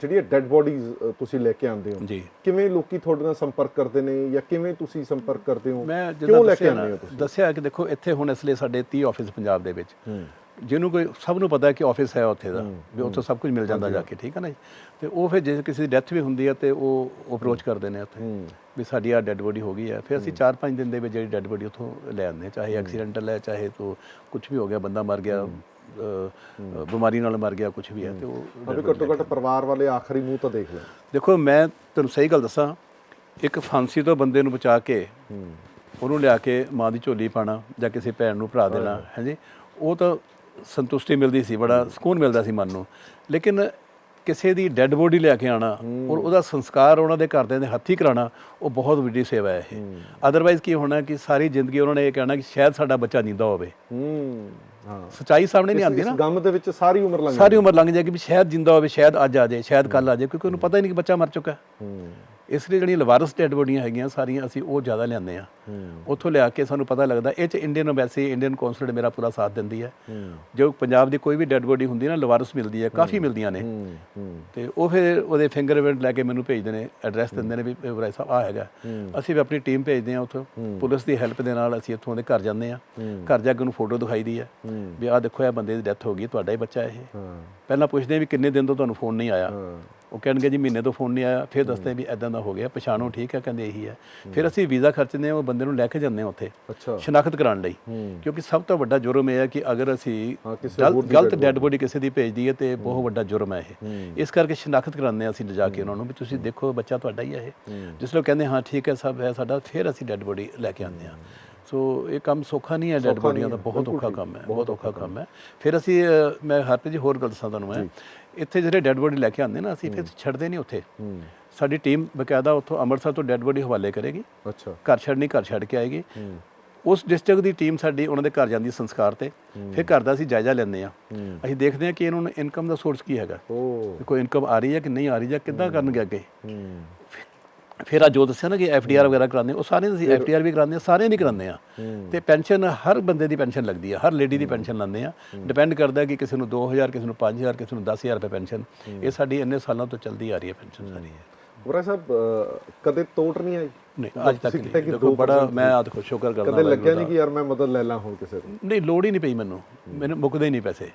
ਜਿਹੜੀ dead bodies ਤੁਸੀਂ ਲੈ ਕੇ ਆਉਂਦੇ ਹੋ ਜੀ। ਕਿਵੇਂ ਲੋਕੀ ਤੁਹਾਡੇ ਨਾਲ ਸੰਪਰਕ ਕਰਦੇ ਨੇ ਜਾਂ ਕਿਵੇਂ ਤੁਸੀਂ ਸੰਪਰਕ ਕਰਦੇ ਹੋ? ਮੈਂ ਕਿਉਂ ਲੈ ਕੇ ਆਉਂਦੇ ਹੋ ਤੁਸੀਂ? ਦੱਸਿਆ ਕਿ ਦੇਖੋ ਇੱਥੇ ਹੁਣ ਇਸ ਲਈ ਸਾਡੇ 30 ਆਫਿਸ ਪੰਜਾਬ ਦੇ ਵਿੱਚ। ਜਿਹਨੂੰ ਕੋਈ ਸਭ ਨੂੰ ਪਤਾ ਹੈ ਕਿ ਆਫਿਸ ਹੈ ਉੱਥੇ ਦਾ ਵੀ ਉੱਥੋਂ ਸਭ ਕੁਝ ਮਿਲ ਜਾਂਦਾ ਜਾ ਕੇ ਠੀਕ ਹੈ ਨਾ ਜੀ? ਤੇ ਉਹ ਫਿਰ ਜੇ ਕਿਸੇ ਦੀ ਡੈਥ ਵੀ ਹੁੰਦੀ ਹੈ ਤੇ ਉਹ ਅਪਰੋਚ ਕਰਦੇ ਨੇ ਉੱਥੇ ਵੀ ਸਾਡੀ ਆ ਡੈੱਡ ਬੋਡੀ ਹੋ ਗਈ ਹੈ। ਫਿਰ ਅਸੀਂ 4-5 ਦਿਨ ਦੇ ਵਿੱਚ ਜਿਹੜੀ ਡੈੱਡ ਬੋਡੀ ਉੱਥੋਂ ਲੈ ਆਉਂਦੇ ਚਾਹੇ ਐਕਸੀਡੈਂਟਲ ਹੈ ਚਾਹੇ ਤੋਂ ਕੁਝ ਵੀ ਹੋ ਗਿਆ ਬੰਦਾ ਮਰ ਗਿਆ ਬਿਮਾਰੀ ਨਾਲ ਮਰ ਗਿਆ ਕੁਝ ਵੀ ਹੈ ਤੇ ਉਹ ਅਭੀ ਘੱਟੋ ਘੱਟ ਪਰਿਵਾਰ ਵਾਲੇ ਆਖਰੀ ਮੂੰਹ ਤਾਂ ਦੇਖ ਲੈਣ ਦੇਖੋ ਮੈਂ ਤੁਹਾਨੂੰ ਸਹੀ ਗੱਲ ਦੱਸਾਂ ਇੱਕ ਫਾਂਸੀ ਤੋਂ ਬੰਦੇ ਨੂੰ ਬਚਾ ਕੇ ਹੂੰ। ਉਹਨੂੰ ਲਿਆ ਕੇ ਮਾਂ ਦੀ ਝੋਲੀ ਪਾਣਾ ਜਾਂ ਕਿਸੇ ਭੈਣ ਨੂੰ ਭਰਾ ਦੇਣਾ ਹਾਂਜੀ ਉਹ ਤਾਂ ਸੰਤੁਸ਼ਟੀ ਮਿਲਦੀ ਸੀ ਬੜਾ ਸਕੂਨ ਮਿਲਦਾ ਸੀ ਮਨ ਨੂੰ। ਲੇਕਿਨ ਕਿਸੇ ਦੀ ਡੈੱਡ ਬੋਡੀ ਲੈ ਕੇ ਆਣਾ ਔਰ ਉਹਦਾ ਸੰਸਕਾਰ ਉਹਨਾਂ ਦੇ ਘਰਦਿਆਂ ਦੇ ਹੱਥੀਂ ਕਰਾਉਣਾ ਉਹ ਬਹੁਤ ਵੱਡੀ ਸੇਵਾ ਹੈ ਇਹ। ਅਦਰਵਾਈਜ਼ ਕੀ ਹੋਣਾ ਕਿ ਸਾਰੀ ਜ਼ਿੰਦਗੀ ਉਹਨਾਂ ਨੇ ਇਹ ਕਹਿਣਾ ਕਿ ਸ਼ਾਇਦ ਸਾਡਾ ਬੱਚਾ ਜਿੰਦਾ ਹੋਵੇ। ਹੂੰ ਹਾਂ। ਸੱਚਾਈ ਸਾਹਮਣੇ ਨਹੀਂ ਆਉਂਦੀ ਨਾ। ਗਮ ਦੇ ਵਿੱਚ ਸਾਰੀ ਉਮਰ ਲੰਘ ਸਾਰੀ ਉਮਰ ਲੰਘ ਜਾਏਗੀ ਵੀ ਸ਼ਾਇਦ ਜਿੰਦਾ ਹੋਵੇ ਸ਼ਾਇਦ ਅੱਜ ਆ ਜਾਏ ਸ਼ਾਇਦ ਕੱਲ ਆ ਜਾਏ ਕਿਉਂਕਿ ਉਹਨੂੰ ਪਤਾ ਹੀ ਨਹੀਂ ਕਿ ਬੱਚਾ ਮਰ ਚੁੱਕਾ ਇਸ ਲਈ ਜਿਹੜੀਆਂ ਲਵਾਰਸ ਡੈਡ ਬੋਡੀਆਂ ਹੈਗੀਆਂ ਸਾਰੀਆਂ ਅਸੀਂ ਉਹ ਜ਼ਿਆਦਾ ਲਿਆਉਂਦੇ ਆ ਉੱਥੋਂ ਲਿਆ ਕੇ ਸਾਨੂੰ ਪਤਾ ਲੱਗਦਾ ਇਹ ਚ ਇੰਡੀਅਨ ਐਮਬੈਸੀ ਇੰਡੀਅਨ ਕੌਂਸੂਲੇਟ ਮੇਰਾ ਪੂਰਾ ਸਾਥ ਦਿੰਦੀ ਹੈ। ਜੋ ਪੰਜਾਬ ਦੀ ਕੋਈ ਵੀ ਡੈਡ ਬੋਡੀ ਹੁੰਦੀ ਹੈ ਨਾ ਲਵਾਰਸ ਮਿਲਦੀ ਹੈ ਕਾਫੀ ਮਿਲਦੀਆਂ ਨੇ। ਤੇ ਉਹ ਫਿਰ ਉਹਦੇ ਫਿੰਗਰਪ੍ਰਿੰਟ ਲੈ ਕੇ ਮੈਨੂੰ ਭੇਜਦੇ ਨੇ ਐਡਰੈਸ ਦਿੰਦੇ ਨੇ ਵੀ ਵਰਾਈ ਸਾਹਿਬ ਆ ਹੈਗਾ। ਅਸੀਂ ਵੀ ਆਪਣੀ ਟੀਮ ਭੇਜਦੇ ਆ ਉੱਥੋਂ। ਪੁਲਿਸ ਦੀ ਹੈਲਪ ਦੇ ਨਾਲ ਅਸੀਂ ਇੱਥੋਂ ਉਹਦੇ ਘਰ ਜਾਂਦੇ ਆ ਘਰ ਜਾ ਕੇ ਉਹਨੂੰ ਫੋਟੋ ਦਿਖਾਈ ਦੀ ਹੈ। ਵੀ ਆਹ ਦੇਖੋ ਇਹ ਬੰਦੇ ਦੀ ਡੈਥ ਹੋ ਗਈ ਤੁਹਾਡਾ ਹੀ ਬੱਚਾ ਇਹ। ਪਹਿਲਾਂ ਪੁੱਛਦੇ ਆ ਵੀ ਕਿੰਨੇ ਦਿਨ ਤੋਂ ਤੁਹਾਨੂੰ ਫੋਨ ਨਹੀਂ ਆਇਆ। ਉਹ ਕਹਿਣਗੇ ਜੀ ਮਹੀਨੇ ਤੋਂ ਫੋਨ ਨਹੀਂ ਆਇਆ ਫਿਰ ਦੱਸਦੇ ਵੀ ਐਦਾਂ ਦਾ ਹੋ ਗਿਆ ਪਛਾਣੋ ਠੀਕ ਹੈ ਕਹਿੰਦੇ ਇਹੀ ਹੈ। ਫਿਰ ਅਸੀਂ ਵੀਜ਼ਾ ਖਰਚਦੇ ਹਾਂ ਉਹ ਬੰਦੇ ਨੂੰ ਲੈ ਕੇ ਜਾਂਦੇ ਹਾਂ ਉੱਥੇ ਅੱਛਾ। ਸ਼ਨਾਖਤ ਕਰਾਉਣ ਲਈ। ਕਿਉਂਕਿ ਸਭ ਤੋਂ ਵੱਡਾ ਜੁਰਮ ਇਹ ਹੈ ਕਿ ਅਗਰ ਅਸੀਂ ਗਲਤ ਡੈੱਡ ਬੋਡੀ ਕਿਸੇ ਦੀ ਭੇਜਦੀ ਹੈ ਤੇ ਬਹੁਤ ਵੱਡਾ ਜੁਰਮ ਹੈ ਇਹ। ਇਸ ਕਰਕੇ ਸ਼ਨਾਖਤ ਕਰਾਉਂਦੇ ਹਾਂ ਅਸੀਂ ਲਿਜਾ ਕੇ ਉਹਨਾਂ ਨੂੰ ਵੀ ਤੁਸੀਂ ਦੇਖੋ ਬੱਚਾ ਤੁਹਾਡਾ ਹੀ ਹੈ ਇਹ। ਜਿਸ ਲੋਕ ਕਹਿੰਦੇ ਹਾਂ ਠੀਕ ਹੈ ਸਭ ਹੈ ਸਾਡਾ ਫਿਰ ਅਸੀਂ ਡੈੱਡ ਬੋਡੀ ਲੈ ਕੇ ਆਉਂਦੇ ਹਾਂ। ਸੋ ਇਹ ਕੰਮ ਸੌਖਾ ਨਹੀਂ ਹੈ ਡੈੱਡ ਬੋਡੀਆਂ ਦਾ ਬਹੁਤ ਔਖਾ ਕੰਮ ਹੈ ਬਹੁਤ ਔਖਾ ਕੰਮ ਹੈ। ਫਿਰ ਅਸੀਂ ਮੈਂ ਹਰਪ੍ਰੀਤ ਜੀ ਹੋਰ ਗੱਲ ਦੱਸਾਂ ਤੁਹਾਨੂੰ ਮੈਂ। ਇੱਥੇ ਜਿਹੜੇ ਡੈੱਡ ਬੋਡੀ ਲੈ ਕੇ ਆਉਂਦੇ ਨਾ ਅਸੀਂ ਫਿਰ ਛੱਡਦੇ ਨਹੀਂ ਉੱਥੇ। ਸਾਡੀ ਟੀਮ ਬਕਾਇਦਾ ਉੱਥੋਂ ਅੰਮ੍ਰਿਤਸਰ ਤੋਂ ਡੈੱਡ ਬੋਡੀ ਹਵਾਲੇ ਕਰੇਗੀ। ਅੱਛਾ। ਘਰ ਛੱਡਣੀ ਘਰ ਛੱਡ ਕੇ ਆਏਗੀ। ਉਸ ਡਿਸਟ੍ਰਿਕਟ ਦੀ ਟੀਮ ਸਾਡੀ ਉਹਨਾਂ ਦੇ ਘਰ ਜਾਂਦੀ ਹੈ ਸੰਸਕਾਰ ਤੇ। ਫਿਰ ਘਰ ਦਾ ਅਸੀਂ ਜਾਇਜ਼ਾ ਲੈਂਦੇ ਆ ਅਸੀਂ ਦੇਖਦੇ ਹਾਂ ਕਿ ਇਹਨਾਂ ਨੂੰ ਇਨਕਮ ਦਾ ਸੋਰਸ ਕੀ ਹੈਗਾ। ਕੋਈ ਇਨਕਮ ਆ ਰਹੀ ਹੈ ਕਿ ਨਹੀਂ ਆ ਰਹੀ ਜਾਂ ਕਿੱਦਾਂ ਕਰਨਗੇ ਅੱਗੇ। ਫਿਰ ਆ ਜੋ ਦੱਸਿਆ ਨਾ ਕਿ ਐਫਡੀਆਰ ਵਗੈਰਾ ਕਰਾਉਂਦੇ ਉਹ ਸਾਰੇ ਅਸੀਂ ਐਫਡੀਆਰ ਵੀ ਕਰਾਉਂਦੇ ਆ ਸਾਰੇ ਨਹੀਂ ਕਰਾਉਂਦੇ ਆ। ਹੂੰ। ਤੇ ਪੈਨਸ਼ਨ ਹਰ ਬੰਦੇ ਦੀ ਪੈਨਸ਼ਨ ਲੱਗਦੀ ਆ ਹਰ ਲੇਡੀ ਦੀ ਪੈਨਸ਼ਨ ਲਾਉਂਦੇ ਆ। ਡਿਪੈਂਡ ਕਰਦਾ ਕਿ ਕਿਸੇ ਨੂੰ 2000 ਕਿਸੇ ਨੂੰ 5000 ਕਿਸੇ ਨੂੰ 10000 ਰੁਪਏ ਪੈਨਸ਼ਨ। ਇਹ ਸਾਡੀ ਇੰਨੇ ਸਾਲਾਂ ਤੋਂ ਚੱਲਦੀ ਆ ਰਹੀ ਹੈ ਪੈਨਸ਼ਨ ਸਾਰੀ। ਵਰਾ ਸਾਹਿਬ ਅ, ਕਦੇ ਤੋੜ ਨਹੀਂ ਆਈ? ਨਹੀਂ ਅੱਜ ਤੱਕ ਨਹੀਂ। ਦੇਖੋ ਬੜਾ ਮੈਂ ਆਦ ਸ਼ੁਕਰ ਕਰਦਾ ਕਦੇ ਲੱਗਿਆ ਨਹੀਂ ਕਿ ਯਾਰ ਮੈਂ ਮਦਦ ਲੈ ਲਾਂ ਹੁਣ ਕਿਸੇ ਤੋਂ। ਨਹੀਂ ਲੋੜ ਹੀ ਨਹੀਂ ਪਈ ਮੈਨੂੰ। ਮੈਨੂੰ ਮੁੱਕਦੇ ਹੀ ਨਹੀਂ ਪੈਸੇ।